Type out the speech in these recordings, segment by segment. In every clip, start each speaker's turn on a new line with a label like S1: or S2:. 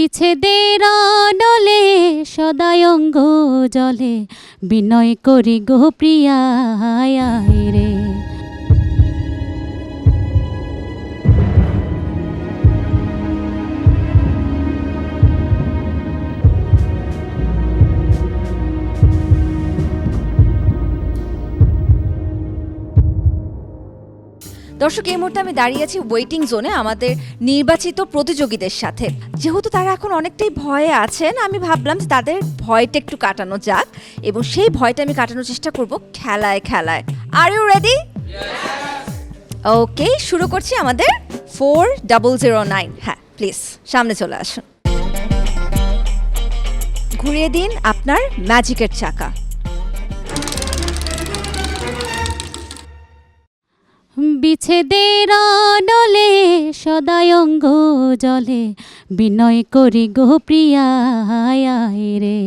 S1: বিচ্ছেদের নলে সদায় অঙ্গ জলে। বিনয় করি গো প্রিয়ায় রে।
S2: দর্শক এই মুহূর্তে আমি দাঁড়িয়ে আছি ওয়েটিং জোনে আমাদের নির্বাচিত প্রতিযোগীদের সাথে। যেহেতু তারা এখন অনেকটাই ভয়ে আছেন আমি ভাবলাম যে তাদের ভয়টা একটু কাটানো যাক এবং সেই ভয়টা আমি কাটানোর চেষ্টা করব খেলায় খেলায়। আর ইউ রেডি ওকে শুরু করছি আমাদের ফোর ডাবল জিরো নাইন হ্যাঁ প্লিজ সামনে চলে আসুন। ঘুরিয়ে দিন আপনার ম্যাজিকের চাকা।
S1: বিচ্ছেদের নলে সদায় অঙ্গ জলে। বিনয় করি গো প্রিয়ায় রে।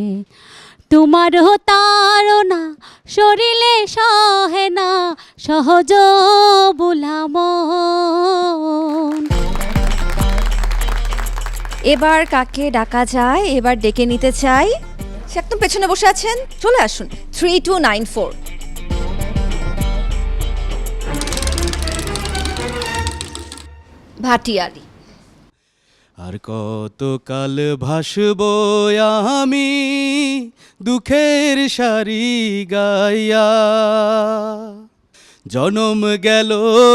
S1: তোমার তারনা শরীরে সহে না, সহজ বুলাম
S2: এবার কাকে ডাকা যায়, এবার ডেকে নিতে চাই? সে একদম পেছনে বসে আছেন, চলে আসুন। Three two nine four Bhatiali.
S3: আর কত কাল ভাসব আমি দুঃখের সারি গাইয়া। জনম গেল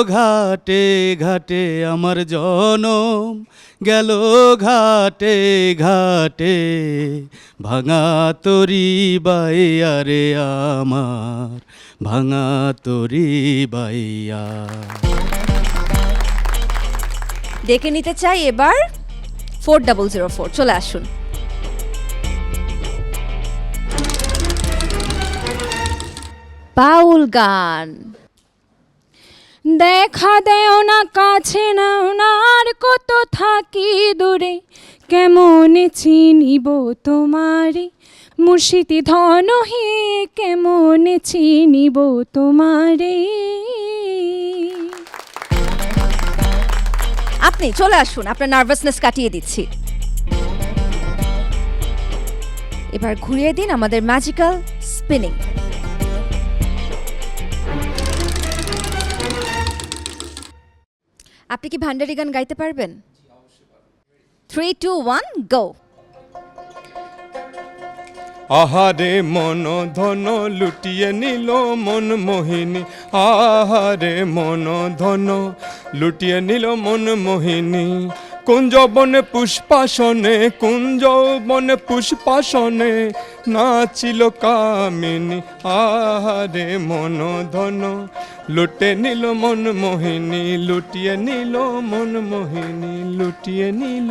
S3: ঘাটে ঘাটে, আমার জনম গেল ঘাটে ঘাটে। ভাঙা তরি বাইয়া রে আমার, ভাঙা তরি বাইয়া।
S2: ডেকে নিতে চাই এবার ফোর ডাবল জিরো ফোর। চলে আসুন। বাউল গান।
S4: দেখা দেও না, কাছে না ওনার কত থাকি দূরে, কেমন চিনিব তোমারে? মুর্শিদি ধন হে কেমন চিনিব তোমারে?
S2: আপনি চলে আসুন আপনার নার্ভাসনেস কাটিয়ে দিচ্ছি। এবার ঘুরিয়ে দিন আমাদের ম্যাজিক্যাল স্পিনিং আপনি কি ভান্ডারি গান গাইতে পারবেন? থ্রি টু ওয়ান গো
S5: আহারে মন ধন লুটিয়ে নিল মন মোহিনী। আহারে মন ধন লুটিয়ে নিল মন মোহিনী। কুঞ্জ বনে পুষ্পাসনে কুঞ্জ বনে পুষ্পাসনে নাচিল কামিনী। আহারে মন ধন লুটে নিল মন মোহিনী, লুটিয়ে নিল মন মোহিনী, লুটিয়ে নিল